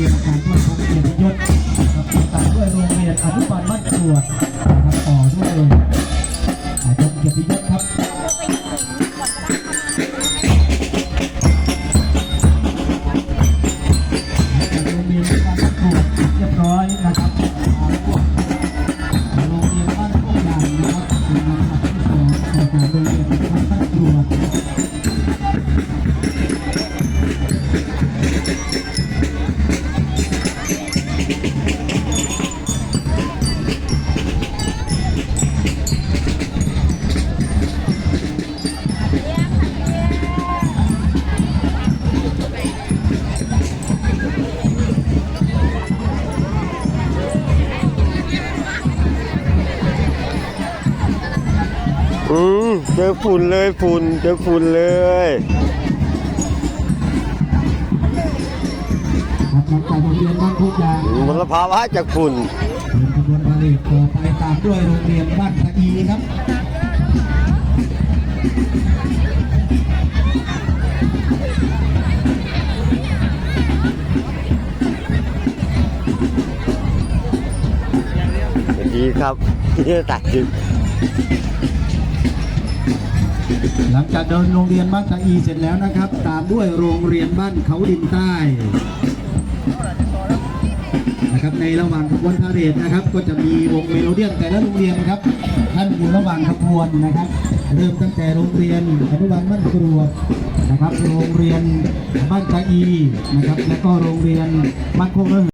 ียนการทั่วทุกเกียรติยศนะครับตามด้วยโรงเรียนอนุบาลบ้านกรวนะครับต่อด้วยอาจารย์เกียรติยศครับโรงเรียนบ้านตรวจเรียบร้อยนะครับโรงเรียนบ้านโคกยางนะครับเป็นลำดับที่สองของโรงเรียนบ้านตรว อืมเจอฝุ่นเลยฝุ่นเจอฝุ่นเลยครับหลังจากโรงเรียนบ้านโคกยางมลภาวะจากฝุ่นเป็นขบวนพาเหรดต่อไปตามด้วยโรงเรียนบ้านตะอีครับสวัสดีครับที่ตัดคลิป หลังจากเดินโรงเรียนบ้านตะอีเสร็จแล้วนะครับ ตามด้วยโรงเรียนบ้านเขาดินใต้นะครับในระหว่างขบวนพาเหรดนะครับ ก็จะมีวงเมโลเดียนแต่ละโรงเรียนครับ ท่านอยู่ระหว่างขบวนนะครับ เริ่มตั้งแต่โรงเรียนอนุบาลบ้านกรวดนะครับ โรงเรียนบ้านตะอีนะครับ แล้วก็โรงเรียนบ้านโคกระ